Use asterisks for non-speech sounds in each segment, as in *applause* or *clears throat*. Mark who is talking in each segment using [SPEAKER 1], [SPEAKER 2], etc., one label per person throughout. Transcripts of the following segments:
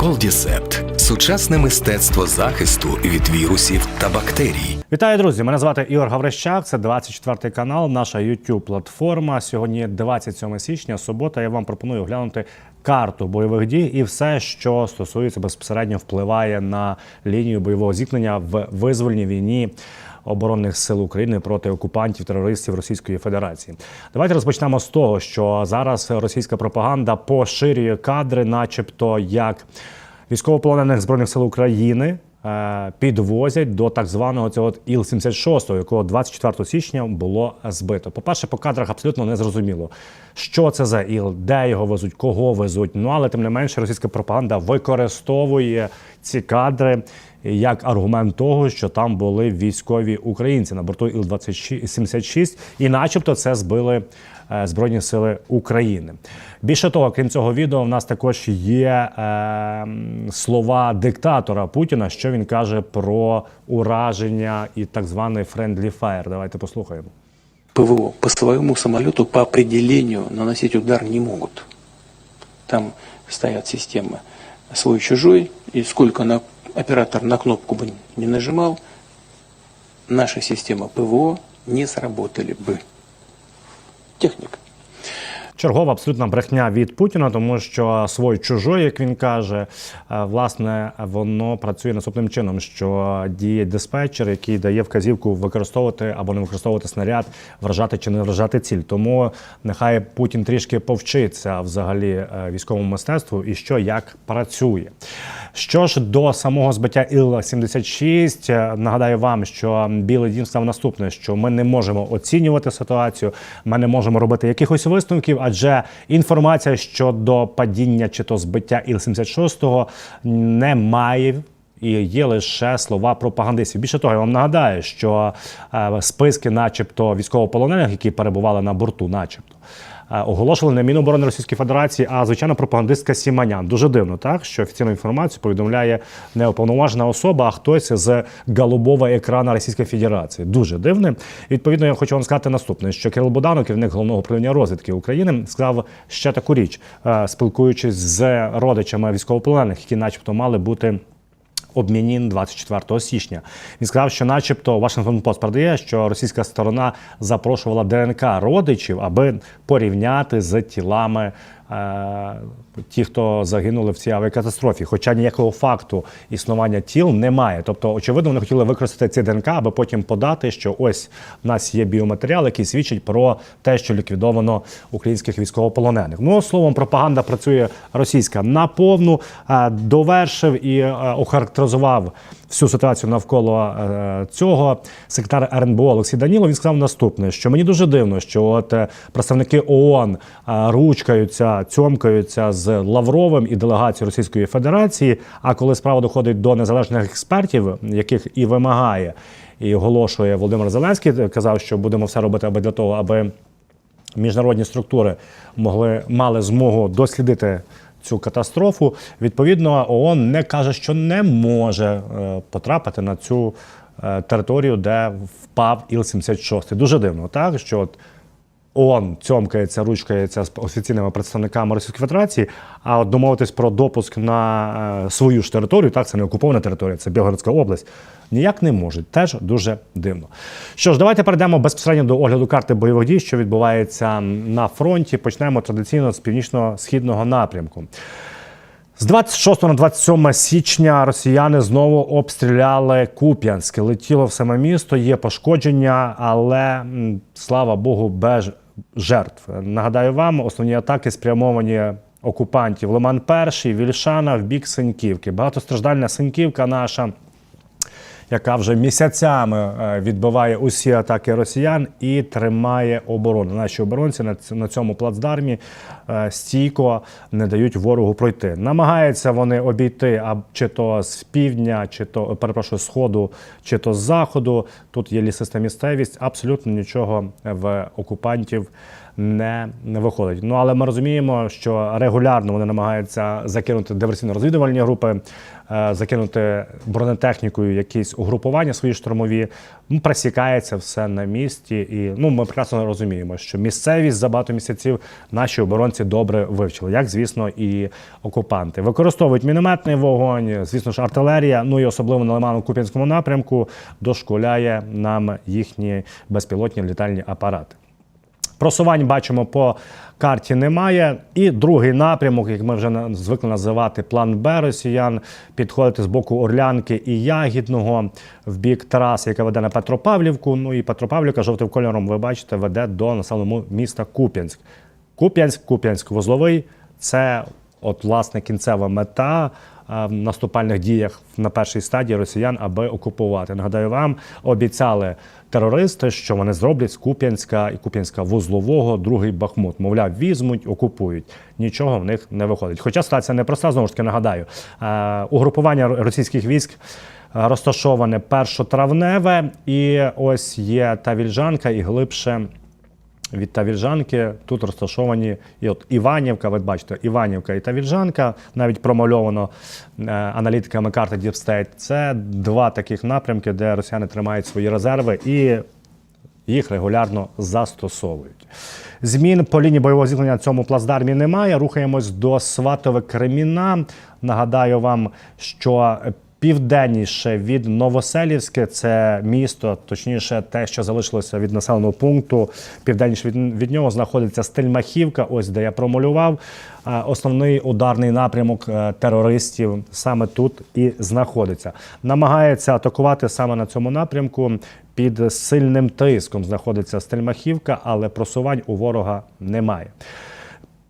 [SPEAKER 1] Колдісепт сучасне мистецтво захисту від вірусів та бактерій.
[SPEAKER 2] Вітаю, друзі! Мене звати Ігор Гаврищак. Це 24 канал, наша youtube платформа. Сьогодні 27 січня, субота. Я вам пропоную оглянути карту бойових дій і все, що стосується безпосередньо впливає на лінію бойового зіткнення в визвольній війні. Оборонних сил України проти окупантів терористів Російської Федерації. Давайте розпочнемо з того, що зараз російська пропаганда поширює кадри, начебто як військовополонених збройних сил України е, підвозять до так званого цього Іл-76, якого 24 січня було збито. По-перше, по кадрах абсолютно не зрозуміло, що це за іл, де його везуть, кого везуть. Ну але тим не менше, російська пропаганда використовує ці кадри як аргумент того, що там були військові українці на борту Іл-76, і начебто це збили е, Збройні сили України. Більше того, крім цього відео, в нас також є е, слова диктатора Путіна, що він каже про ураження і так званий friendly fire. Давайте послухаємо.
[SPEAKER 3] ПВО по своему самолету по определению наносить удар не могут. Там стоят системы свой-чужой, и сколько на, оператор на кнопку бы не нажимал, наши системы ПВО не сработали бы. Техника.
[SPEAKER 2] Чергова абсолютна брехня від Путіна, тому що свой чужой, як він каже, е, власне, воно працює наступним чином: що діє диспетчер, який дає вказівку використовувати або не використовувати снаряд, вражати чи не вражати ціль. Тому нехай Путін трішки повчиться взагалі е, військовому мистецтву і що як працює. Що ж до самого збиття Іл-76, е, нагадаю вам, що Білий Дім сказав наступне: що ми не можемо оцінювати ситуацію, ми не можемо робити якихось висновків, адже інформація щодо падіння чи то збиття Іл-76 немає. І є лише слова пропагандистів. Більше того, я вам нагадаю, що е, списки, начебто, військовополонених, які перебували на борту, начебто, оголошували не Міноборони Російської Федерації, а звичайно пропагандистка Сіманян. Дуже дивно, так що офіційну інформацію повідомляє не уповноважена особа, а хтось з голубого екрана Російської Федерації. Дуже дивне. Відповідно, я хочу вам сказати наступне: що Кирил Буданов, керівник головного управління розвідки України, сказав ще таку річ, е, спілкуючись з родичами військовополонених, які, начебто, мали бути. Обмінін 24 січня. Він сказав, що, начебто, Вашингтон Пост продає, що російська сторона запрошувала ДНК родичів, аби порівняти з тілами ті, хто загинули в цій авіакатастрофі. Хоча ніякого факту існування тіл немає. Тобто, очевидно, вони хотіли використати ці ДНК, аби потім подати, що ось в нас є біоматеріал, який свідчить про те, що ліквідовано українських військовополонених. Ну словом, пропаганда працює російська наповну, е, довершив і е, охарактеризував всю ситуацію навколо е, цього секретар РНБО Олексій Данілов. Він сказав наступне: що мені дуже дивно, що от е, представники ООН е, ручкаються, цьомкаються з Лавровим і делегацією Російської Федерації. А коли справа доходить до незалежних експертів, яких і вимагає і оголошує Володимир Зеленський, казав, що будемо все робити аби для того, аби міжнародні структури могли мали змогу дослідити. Цю катастрофу відповідно ООН не каже, що не може е, потрапити на цю е, територію, де впав Іл-76. Дуже дивно, так що от ООН цьомкається, ручкається з офіційними представниками Російської Федерації, а домовитись про допуск на е, свою ж територію, так це не окупована територія, це Білгородська область. Ніяк не можуть. Теж дуже дивно. Що ж, давайте перейдемо безпосередньо до огляду карти бойових дій, що відбувається на фронті. Почнемо традиційно з північно-східного напрямку. З 26 на 27 січня росіяни знову обстріляли Куп'янськ. Летіло в саме місто, є пошкодження, але слава Богу, без жертв. Нагадаю вам, основні атаки спрямовані окупантів Лиман Перший, Вільшана в бік Синьківки. Багатостраждальна Синьківка наша яка вже місяцями е, відбиває усі атаки росіян і тримає оборону. Наші оборонці на цьому плацдармі е, стійко не дають ворогу пройти. Намагаються вони обійти а чи то з півдня, чи то перепрошую, сходу, чи то з заходу. Тут є лісиста місцевість. Абсолютно нічого в окупантів не, виходить. Ну але ми розуміємо, що регулярно вони намагаються закинути диверсійно-розвідувальні групи, е, закинути бронетехнікою якісь угрупування свої штурмові. Ну, пресікається все на місці. І ну, ми прекрасно розуміємо, що місцевість за багато місяців наші оборонці добре вивчили, як звісно, і окупанти. Використовують мінометний вогонь, звісно ж, артилерія. Ну і особливо на Лимано-Куп'янському напрямку дошкуляє нам їхні безпілотні літальні апарати. Просувань бачимо по карті немає. І другий напрямок, як ми вже звикли називати план Б росіян, підходити з боку Орлянки і Ягідного в бік траси, яка веде на Петропавлівку. Ну і Петропавлівка жовтим кольором, ви бачите, веде до населеного міста Куп'янськ. Куп'янськ, Куп'янськ, Вузловий це от власне кінцева мета е, в наступальних діях на першій стадії росіян, аби окупувати. Нагадаю вам, обіцяли терористи, що вони зроблять з Куп'янська і Куп'янська вузлового другий Бахмут. Мовляв, візьмуть, окупують. Нічого в них не виходить. Хоча ситуація непроста, знову ж таки нагадаю. Е, Угрупування російських військ. е, Розташоване першотравневе, і ось є та вільжанка, і глибше від Тавільжанки тут розташовані і от Іванівка, ви бачите, Іванівка і Тавільжанка, навіть промальовано е, аналітиками карти State. Це два таких напрямки, де росіяни тримають свої резерви і їх регулярно застосовують. Змін по лінії бойового зіткнення на цьому плацдармі немає. Рухаємось до Сватове Креміна. Нагадаю вам, що південніше від Новоселівське це місто, точніше, те, що залишилося від населеного пункту. Південніше від, від нього знаходиться Стельмахівка, ось де я промалював. Основний ударний напрямок е, терористів саме тут і знаходиться. Намагається атакувати саме на цьому напрямку. Під сильним тиском знаходиться Стельмахівка, але просувань у ворога немає.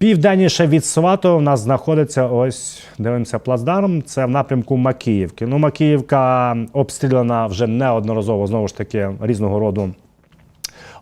[SPEAKER 2] Південніше від Свату у нас знаходиться ось дивимося плацдарм. Це в напрямку Макіївки. Ну, Макіївка обстріляна вже неодноразово знову ж таки різного роду.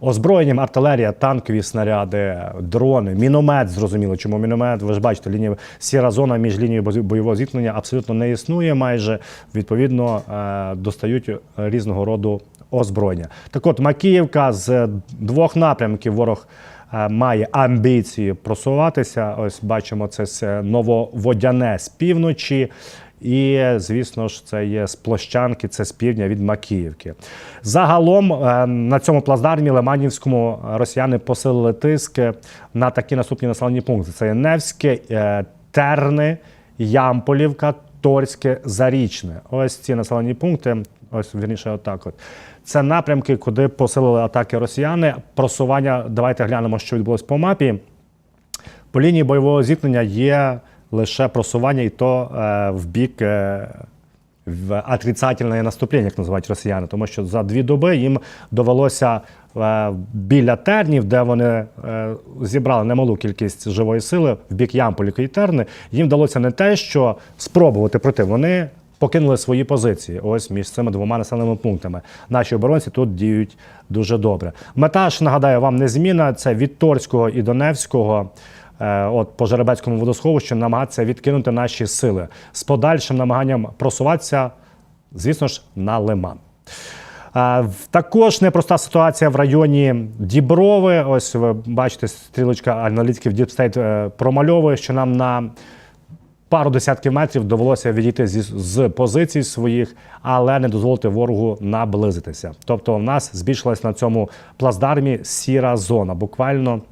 [SPEAKER 2] Озброєнням, артилерія, танкові снаряди, дрони, міномет. Зрозуміло, чому міномет. Ви ж бачите, лінія сіра зона між лінією бойового зіткнення абсолютно не існує. Майже відповідно е, достають різного роду озброєння. Так от Макіївка з двох напрямків ворог. Е, Має амбіції просуватися. Ось бачимо це нововодяне з півночі, і звісно ж, це є з площанки, це з півдня від Макіївки. Загалом е, на цьому плацдармі Лиманівському росіяни посилили тиск на такі наступні населені пункти: це є Невське, е, Терни, Ямполівка, Торське, Зарічне. Ось ці населені пункти. Ось вірніше, отак. От це напрямки, куди посилили атаки росіяни. Просування. Давайте глянемо, що відбулось по мапі. По лінії бойового зіткнення є лише просування, і то е, в бік е, в отрицательне наступлення, як називають росіяни, тому що за дві доби їм довелося е, біля тернів, де вони е, зібрали немалу кількість живої сили в бік Ямполіки і Терни. Їм вдалося не те, що спробувати пройти. Вони покинули свої позиції. Ось між цими двома населеними пунктами. Наші оборонці тут діють дуже добре. Мета ж нагадаю вам незмінна. Це від Торського і Донецького. е, От по Жеребецькому водосховищу намагатися відкинути наші сили з подальшим намаганням просуватися, звісно ж, на лиман. Е, Також непроста ситуація в районі Діброви. Ось ви бачите, стрілочка аналітиків State е, промальовує, що нам на пару десятків метрів довелося відійти зі, з позицій своїх, але не дозволити ворогу наблизитися. Тобто, в нас збільшилась на цьому плацдармі сіра зона, буквально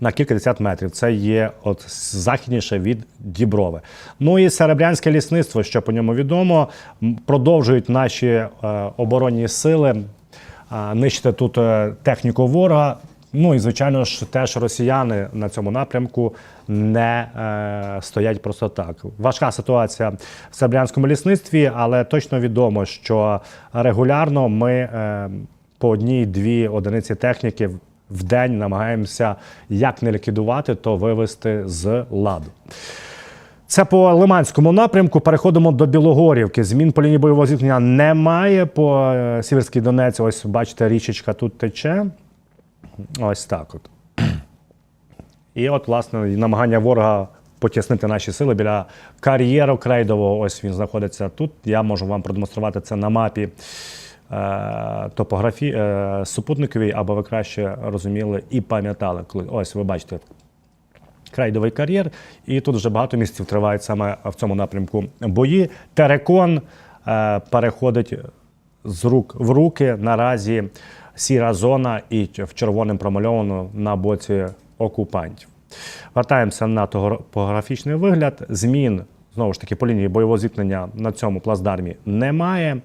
[SPEAKER 2] на кілька десят метрів. Це є от західніше від Діброви. Ну і серебрянське лісництво, що по ньому відомо, продовжують наші е, оборонні сили нищити тут е, техніку ворога. Ну і звичайно ж, теж росіяни на цьому напрямку не е, стоять просто так. Важка ситуація в серебрянському лісництві, але точно відомо, що регулярно ми е, по одній-дві одиниці техніки в день намагаємося як не ліквідувати, то вивести з ладу. Це по Лиманському напрямку. Переходимо до Білогорівки. Змін по лінії бойового зіткнення немає. По е, Сіверській Донець, ось бачите, річечка тут тече. Ось так от. І от, власне, намагання ворога потіснити наші сили біля кар'єру Крейдового. Ось він знаходиться тут. Я можу вам продемонструвати це на мапі. е, топографі, е, супутниковій, аби ви краще розуміли і пам'ятали, коли ось ви бачите крейдовий кар'єр, і тут вже багато місяців тривають саме в цьому напрямку бої. Терекон е, переходить з рук в руки. Наразі сіра зона і в червоним промальовано на боці окупантів. Вертаємося на топографічний вигляд. Змін знову ж таки по лінії бойового зіткнення на цьому плацдармі немає.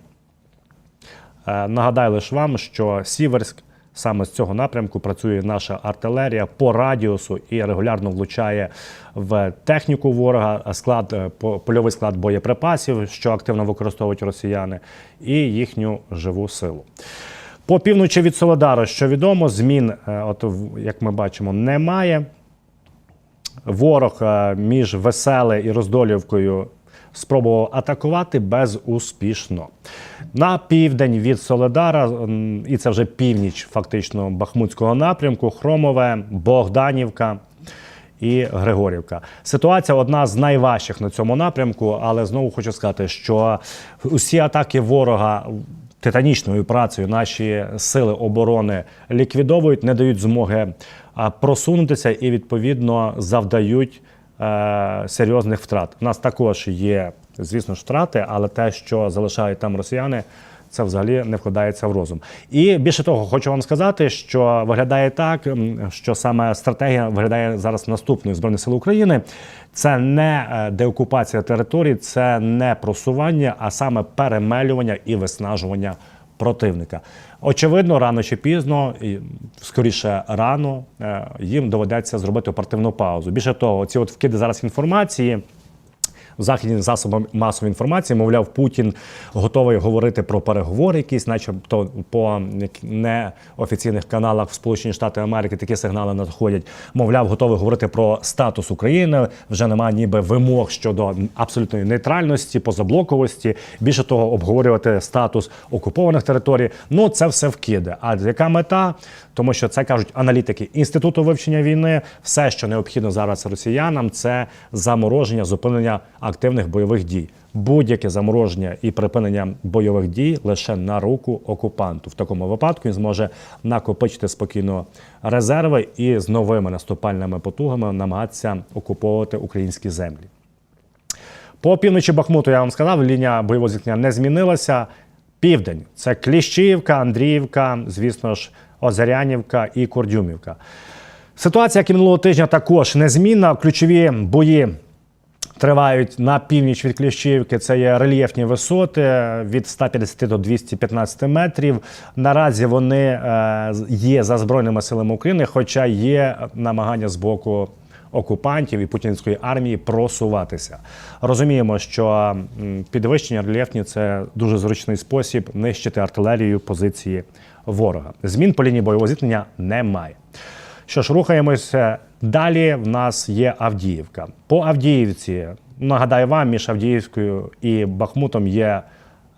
[SPEAKER 2] Е, Нагадаю лише вам, що Сіверськ саме з цього напрямку працює наша артилерія по радіусу і регулярно влучає в техніку ворога, склад е, по- польовий склад боєприпасів, що активно використовують росіяни, і їхню живу силу. По півночі від Солодару, що відомо, змін, е, от як ми бачимо, немає. Ворог е, між Веселе і Роздолівкою спробував атакувати безуспішно. На південь від Соледара, і це вже північ фактично Бахмутського напрямку, Хромове, Богданівка. І Григорівка. Ситуація одна з найважчих на цьому напрямку, але знову хочу сказати, що усі атаки ворога титанічною працею наші сили оборони ліквідовують, не дають змоги просунутися і відповідно завдають е, серйозних втрат. У нас також є, звісно ж, втрати, але те, що залишають там росіяни. Це взагалі не вкладається в розум. І більше того, хочу вам сказати, що виглядає так, що саме стратегія виглядає зараз наступною збройних сил України. Це не е, деокупація територій, це не просування, а саме перемелювання і виснажування противника. Очевидно, рано чи пізно, і скоріше рано, е, їм доведеться зробити оперативну паузу. Більше того, ці от вкиди зараз інформації західні засоби масової інформації, мовляв, Путін готовий говорити про переговори, якісь, начебто по неофіційних каналах в Сполучені Штати Америки такі сигнали надходять. Мовляв, готовий говорити про статус України. Вже немає ніби вимог щодо абсолютної нейтральності, позаблоковості. Більше того, обговорювати статус окупованих територій. Ну це все вкиди. А яка мета? Тому що це кажуть аналітики інституту вивчення війни. Все, що необхідно зараз росіянам, це замороження, зупинення активних бойових дій. Будь-яке замороження і припинення бойових дій лише на руку окупанту. В такому випадку він зможе накопичити спокійно резерви і з новими наступальними потугами намагатися окуповувати українські землі. По півночі Бахмуту я вам сказав, лінія бойового зіткнення не змінилася. Південь це Кліщівка, Андріївка, звісно ж, Озарянівка і Кордюмівка. Ситуація, як і минулого тижня, також незмінна. Ключові бої тривають на північ від Кліщівки. Це є рельєфні висоти від 150 до 215 метрів. Наразі вони е, є за Збройними силами України, хоча є намагання з боку окупантів і путінської армії просуватися. Розуміємо, що підвищення рельєфні це дуже зручний спосіб нищити артилерію позиції ворога. Змін по лінії бойового зіткнення немає. Що ж, рухаємося далі. В нас є Авдіївка. По Авдіївці, нагадаю вам, між Авдіївською і Бахмутом є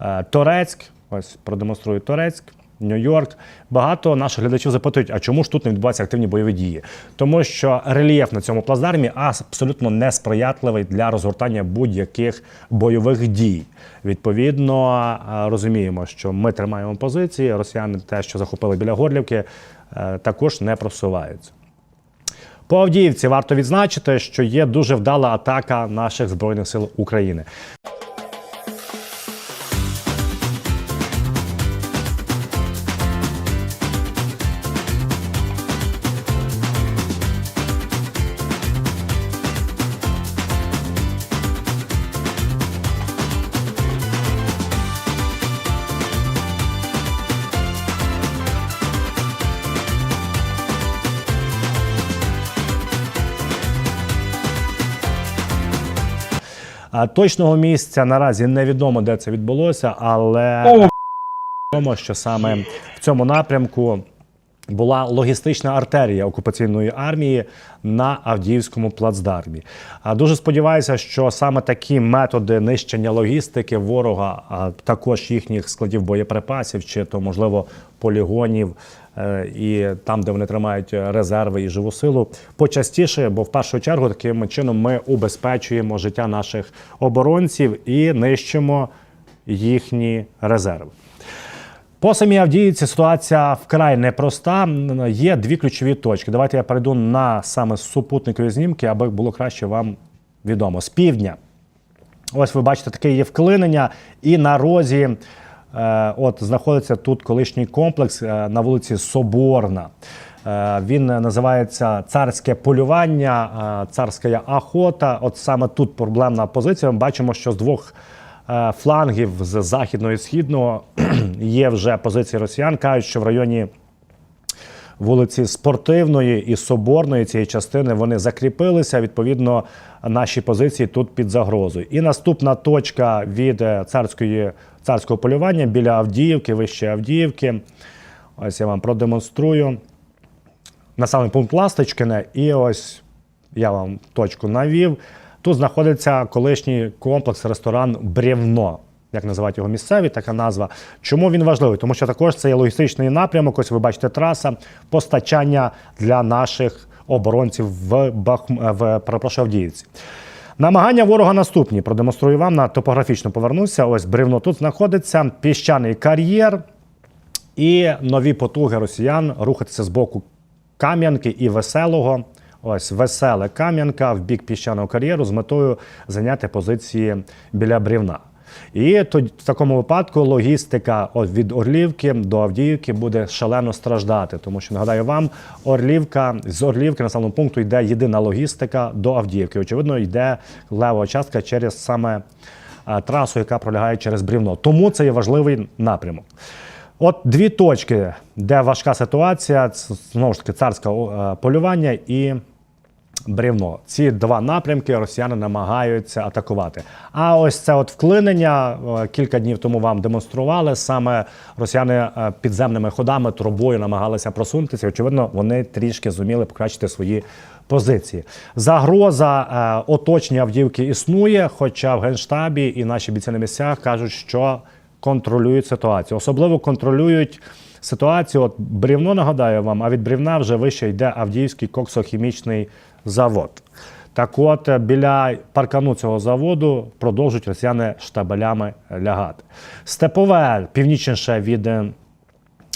[SPEAKER 2] е, Торецьк. Ось продемонструю Торецьк. Нью-Йорк. Багато наших глядачів запитують, а чому ж тут не відбуваються активні бойові дії? Тому що рельєф на цьому плацдармі абсолютно несприятливий для розгортання будь-яких бойових дій. Відповідно, е, розуміємо, що ми тримаємо позиції. Росіяни те, що захопили біля Горлівки, е, також не просуваються. По Авдіївці варто відзначити, що є дуже вдала атака наших збройних сил України. А Точного місця наразі невідомо, де це відбулося, але відомо, що саме в цьому напрямку була логістична артерія окупаційної армії на Авдіївському плацдармі. А Дуже сподіваюся, що саме такі методи нищення логістики ворога, а також їхніх складів боєприпасів, чи то можливо полігонів. Е, І там, де вони тримають резерви і живу силу, почастіше, бо в першу чергу таким чином ми убезпечуємо життя наших оборонців і нищимо їхні резерви. По самій Авдіївці ситуація вкрай непроста. Є дві ключові точки. Давайте я перейду на саме супутникові знімки, аби було краще вам відомо. З півдня. Ось ви бачите, таке є вклинення, і на розі е, от знаходиться тут колишній комплекс е, на вулиці Соборна. Е, він називається царське полювання, е, царська охота. От саме тут проблемна позиція. Ми бачимо, що з двох е, флангів з західного і східного *clears throat* є вже позиції росіян. кажуть, що в районі вулиці Спортивної і Соборної цієї частини вони закріпилися. Відповідно, наші позиції тут під загрозою. І наступна точка від е, царської царського полювання біля Авдіївки, вище Авдіївки. Ось я вам продемонструю. Населений пункт Ласточкине, і ось я вам точку навів. Тут знаходиться колишній комплекс ресторан Бревно. Як називають його місцеві, така назва. Чому він важливий? Тому що також це є логістичний напрямок. Ось ви бачите траса постачання для наших оборонців в Бах... в перепрошую. Намагання ворога наступні. Продемонструю вам на топографічно повернуся. Ось бревно тут знаходиться піщаний кар'єр і нові потуги росіян рухатися з боку Кам'янки і Веселого. Ось веселе Кам'янка в бік піщаного кар'єру з метою зайняти позиції біля брівна. І тоді в такому випадку логістика від Орлівки до Авдіївки буде шалено страждати, тому що нагадаю вам, Орлівка з Орлівки населеного пункту йде єдина логістика до Авдіївки. Очевидно, йде лева частка через саме е, трасу, яка пролягає через брівно. Тому це є важливий напрямок. От дві точки, де важка ситуація, знову ж таки царське е, полювання і бревно. Ці два напрямки росіяни намагаються атакувати. А ось це от вклинення е, кілька днів тому вам демонстрували. Саме росіяни е, підземними ходами, трубою намагалися просунутися. Очевидно, вони трішки зуміли покращити свої позиції. Загроза е, оточення Авдіївки існує, хоча в генштабі і наші бійці на місцях кажуть, що контролюють ситуацію. Особливо контролюють ситуацію. От брівно нагадаю вам, а від брівна вже вище йде Авдіївський коксохімічний завод. Так от е, біля паркану цього заводу продовжують росіяни штабелями лягати. Степове північніше від е,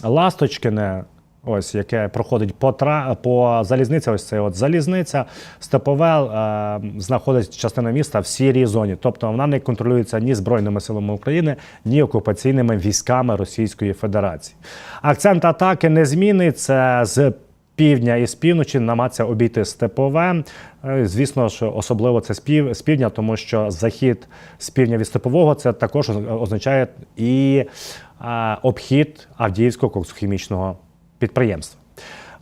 [SPEAKER 2] Ласточкине, ось яке проходить по тра... по залізниці. Ось це от залізниця. Степове е, знаходиться частина міста в сірій зоні. Тобто вона не контролюється ні Збройними силами України, ні окупаційними військами Російської Федерації. Акцент атаки незмінний. Це з півдня і з півночі намагатися обійти степове. Е, Звісно ж, особливо це з півдня, тому що захід з півдня від степового це також означає і е, обхід Авдіївського коксохімічного підприємства.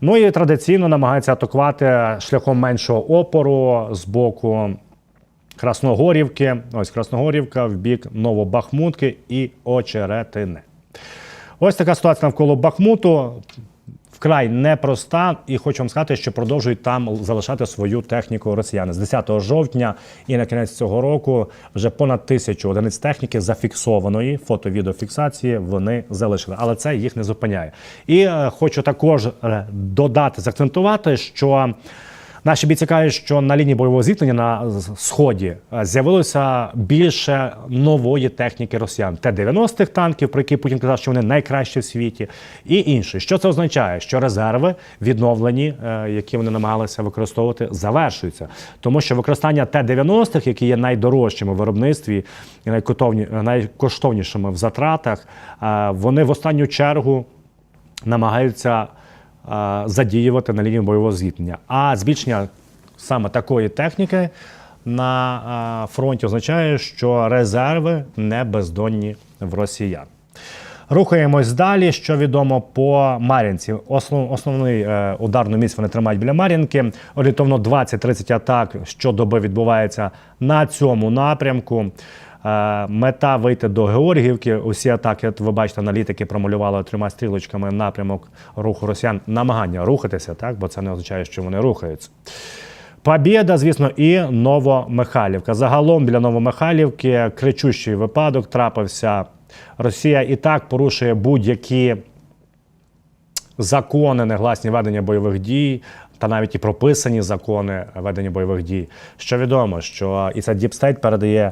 [SPEAKER 2] Ну і традиційно намагається атакувати шляхом меншого опору з боку Красногорівки. Ось Красногорівка в бік Новобахмутки і Очеретини. Ось така ситуація навколо Бахмуту. Вкрай непроста, і хочу вам сказати, що продовжують там залишати свою техніку росіяни з 10 жовтня і на кінець цього року вже понад тисячу одиниць техніки зафіксованої фото-відеофіксації вони залишили, але це їх не зупиняє. І е, хочу також е, додати, заакцентувати, що. Наші бійці кажуть, що на лінії бойового зіткнення на сході е, з'явилося більше нової техніки росіян. Т-90-х танків, про які Путін казав, що вони найкращі в світі, і інші. Що це означає? Що резерви відновлені, е, які вони намагалися використовувати, завершуються. Тому що використання Т-90-х, які є найдорожчими в виробництві і найкоштовнішими в затратах, е, вони в останню чергу намагаються задіювати на лінії бойового зіткнення. А збільшення саме такої техніки на фронті означає, що резерви не бездонні в росіян. Рухаємось далі. Що відомо по Мар'їнці. Основ, основний е, ударну місць вони тримають біля Мар'їнки. Орієнтовно 20-30 атак щодоби відбувається на цьому напрямку. Е, мета вийти до Георгіївки. Усі атаки, от ви бачите, аналітики промалювали трьома стрілочками напрямок руху росіян. Намагання рухатися, так, бо це не означає, що вони рухаються. Побєда, звісно, і Новомихайлівка. Загалом біля Новомихайлівки кричущий випадок трапився. Росія і так порушує будь-які закони негласні ведення бойових дій, та навіть і прописані закони ведення бойових дій. Що відомо, що і це Діпстейт передає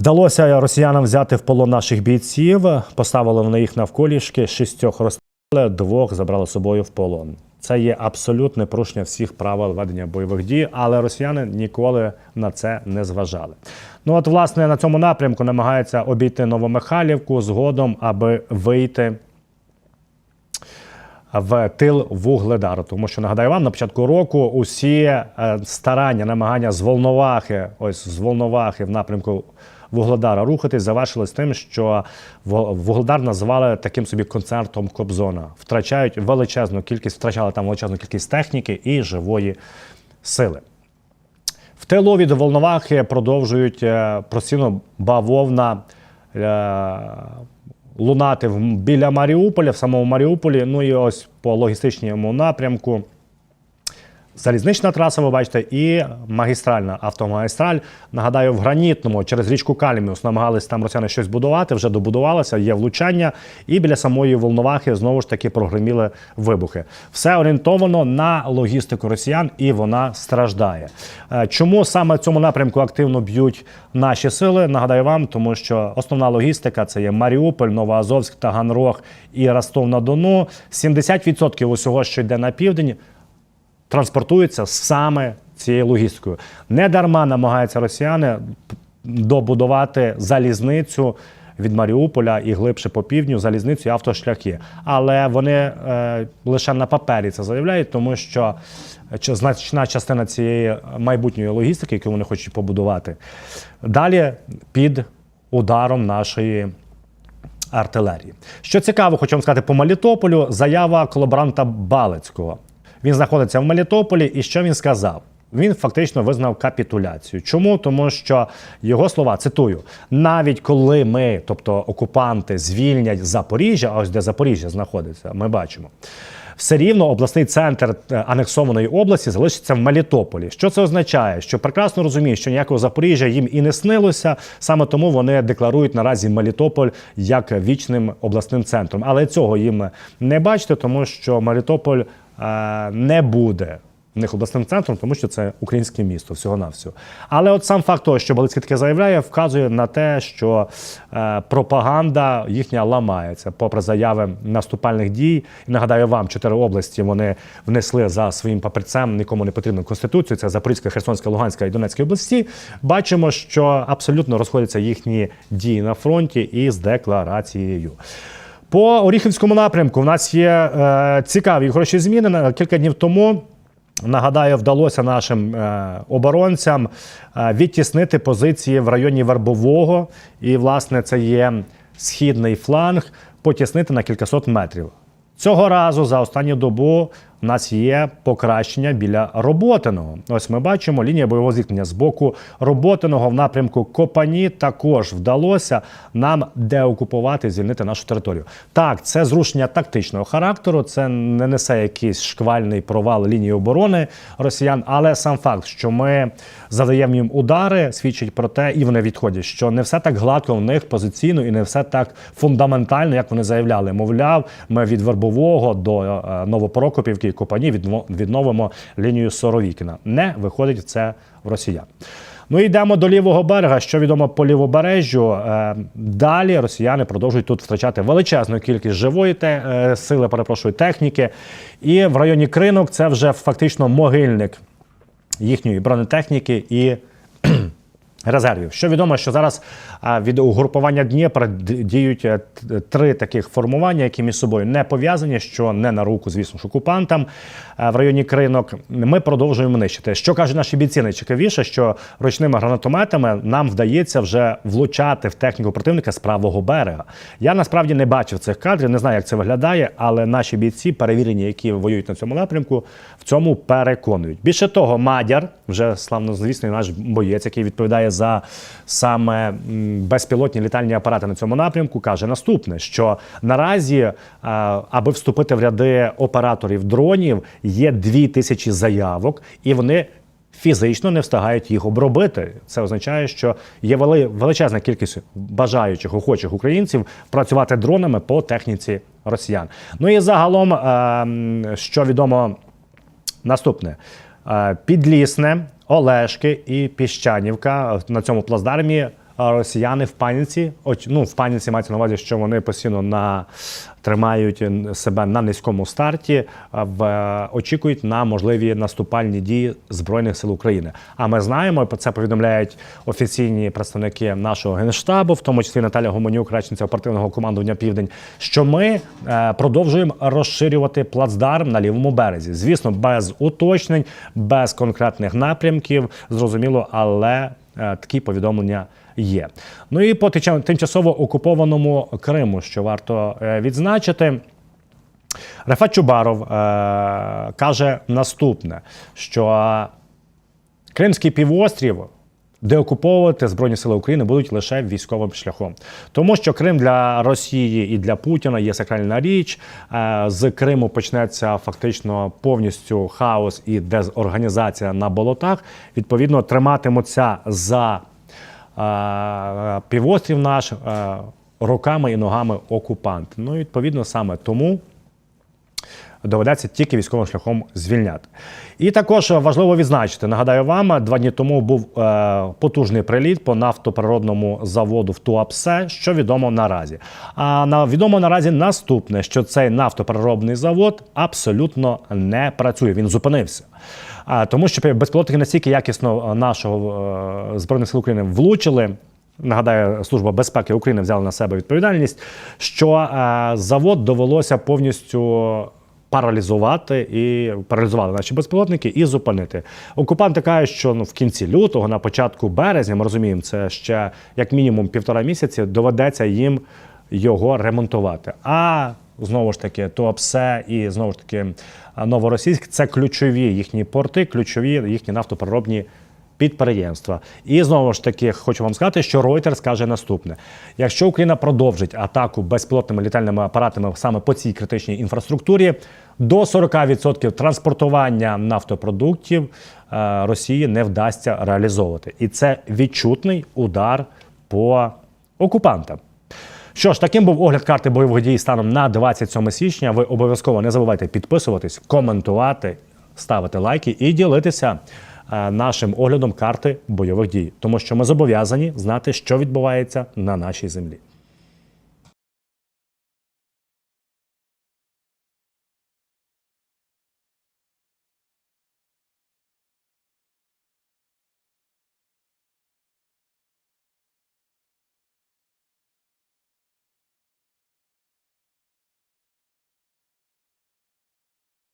[SPEAKER 2] Вдалося росіянам взяти в полон наших бійців, поставили вони їх навколішки, шістьох розстріляли, двох забрали з собою в полон. Це є абсолютне порушення всіх правил ведення бойових дій, але росіяни ніколи на це не зважали. Ну от, власне, на цьому напрямку намагаються обійти Новомихайлівку згодом, аби вийти в тил Вугледару. Тому що нагадаю вам, на початку року усі е, старання, намагання з Волновахи, ось з Волновахи в напрямку Вугледара рухатись, завершились тим, що Вугледар називали таким собі концертом Кобзона. Втрачають величезну кількість, втрачали там величезну кількість техніки і живої сили. В тилу від Волновахи продовжують е, бавовна е, лунати біля Маріуполя, в самому Маріуполі. Ну і ось по логістичному напрямку. Залізнична траса, ви бачите, і магістральна автомагістраль. Нагадаю, в гранітному через річку Каліміус намагались там росіяни щось будувати, вже добудувалося, є влучання. І біля самої Волновахи знову ж таки прогреміли вибухи. Все орієнтовано на логістику росіян, і вона страждає. Е, Чому саме цьому напрямку активно б'ють наші сили? Нагадаю вам, тому що основна логістика це є Маріуполь, Новоазовськ, Таганрог і Ростов на Дону. 70% усього, що йде на південь, транспортується саме цією логістикою. Не дарма намагаються росіяни добудувати залізницю від Маріуполя і глибше по півдню, залізницю і автошляхи. Але вони е, лише на папері це заявляють, тому що значна частина цієї майбутньої логістики, яку вони хочуть побудувати, далі під ударом нашої артилерії. Що цікаво, хочу вам сказати по Мелітополю, заява колаборанта Балицького. Він знаходиться в Мелітополі, і що він сказав? Він фактично визнав капітуляцію. Чому? Тому що його слова цитую: навіть коли ми, тобто окупанти, звільнять Запоріжжя, а ось де Запоріжжя знаходиться, ми бачимо. Все рівно обласний центр е, анексованої області залишиться в Мелітополі. Що це означає? Що прекрасно розуміють, що ніякого Запоріжжя їм і не снилося. Саме тому вони декларують наразі Мелітополь як вічним обласним центром. Але цього їм не бачите, тому що Мелітополь не буде. В них обласним центром, тому що це українське місто, всього навсього. Але от сам факт того, що Балицький таке заявляє, вказує на те, що е, пропаганда їхня ламається, попри заяви наступальних дій. І нагадаю вам, чотири області вони внесли за своїм папірцем нікому не потрібну конституцію. Це Запорізька, Херсонська, Луганська і Донецька області. Бачимо, що абсолютно розходяться їхні дії на фронті із декларацією. По Оріхівському напрямку в нас є е, цікаві гроші зміни. Кілька днів тому. Нагадаю, вдалося нашим е, оборонцям е, відтіснити позиції в районі Вербового. І, власне, це є східний фланг, потіснити на кількасот метрів. Цього разу за останню добу у нас є покращення біля роботиного. Ось ми бачимо лінія бойового зіткнення з боку роботиного в напрямку Копані. Також вдалося нам деокупувати, звільнити нашу територію. Так, це зрушення тактичного характеру, це не несе якийсь шквальний провал лінії оборони росіян, але сам факт, що ми задаємо їм удари, свідчить про те, і вони відходять, що не все так гладко в них позиційно і не все так фундаментально, як вони заявляли. Мовляв, ми від Вербового до е, Новопрокопівки і Копані відновимо лінію Соровікіна. Не виходить це в росіян. Ну йдемо до лівого берега. Що відомо по лівобережжю. Е, далі росіяни продовжують тут втрачати величезну кількість живої те, е, сили, перепрошую, техніки. І в районі кринок це вже фактично могильник їхньої бронетехніки і *clears throat* резервів. Що відомо, що зараз а, від угрупування Дніпра діють е, три таких формування, які між собою не пов'язані, що не на руку, звісно ж, окупантам в районі кринок. Ми продовжуємо нищити. Що кажуть наші бійці, найцікавіше, що ручними гранатометами нам вдається вже влучати в техніку противника з правого берега. Я насправді не бачив цих кадрів, не знаю, як це виглядає, але наші бійці, перевірені, які воюють на цьому напрямку, в цьому переконують. Більше того, Мадяр, вже славнозвісний наш боєць, який відповідає за саме безпілотні літальні апарати на цьому напрямку, каже наступне: що наразі, е, аби вступити в ряди операторів дронів, є дві тисячі заявок, і вони. Фізично не встигають їх обробити. Це означає, що є величезна кількість бажаючих, охочих українців працювати дронами по техніці росіян. Ну і загалом, ем, що відомо Наступне. Е, Підлісне, Олешки і Піщанівка на цьому плацдармі росіяни в паніці, ну в паніці мається на увазі, що вони постійно на тримають себе на низькому старті, в очікують на можливі наступальні дії збройних сил України. А ми знаємо, про це повідомляють офіційні представники нашого генштабу, в тому числі Наталя Гомонюк, речниця оперативного командування Південь, що ми е, продовжуємо розширювати плацдарм на лівому березі. Звісно, без уточнень, без конкретних напрямків, зрозуміло, але е, такі повідомлення є. Ну і по тимчасово окупованому Криму, що варто е, відзначити. Рефат Чубаров е, каже наступне: що Кримський півострів деокуповувати Збройні Сили України будуть лише військовим шляхом. Тому що Крим для Росії і для Путіна є сакральна річ. Е, З Криму почнеться фактично повністю хаос і дезорганізація на болотах. Відповідно, триматимуться за півострів наш руками і ногами окупанти. Ну, і, відповідно, саме тому доведеться тільки військовим шляхом звільняти. І також важливо відзначити, нагадаю вам, два дні тому був е, потужний приліт по нафтопереробному заводу в Туапсе, що відомо наразі. А на відомо наразі наступне, що цей нафтопереробний завод абсолютно не працює. Він зупинився. Тому що безпілотники настільки якісно нашого е, збройних сил України влучили. Нагадаю, служба безпеки України взяла на себе відповідальність, що е, завод довелося повністю паралізувати і паралізували наші безпілотники і зупинити. Окупанти кажуть, що ну в кінці лютого, на початку березня, ми розуміємо, це ще як мінімум півтора місяці, доведеться їм його ремонтувати. А знову ж таки, Туапсе і знову ж таки Новоросійськ це ключові їхні порти, ключові їхні нафтопереробні підприємства. І знову ж таки хочу вам сказати, що Reuters каже наступне: якщо Україна продовжить атаку безпілотними літальними апаратами саме по цій критичній інфраструктурі, до 40% транспортування нафтопродуктів е, Росії не вдасться реалізовувати. І це відчутний удар по окупантам. Що ж, таким був огляд карти бойових дій станом на 27 січня. Ви обов'язково не забувайте підписуватись, коментувати, ставити лайки і ділитися е, нашим оглядом карти бойових дій, тому що ми зобов'язані знати, що відбувається на нашій землі.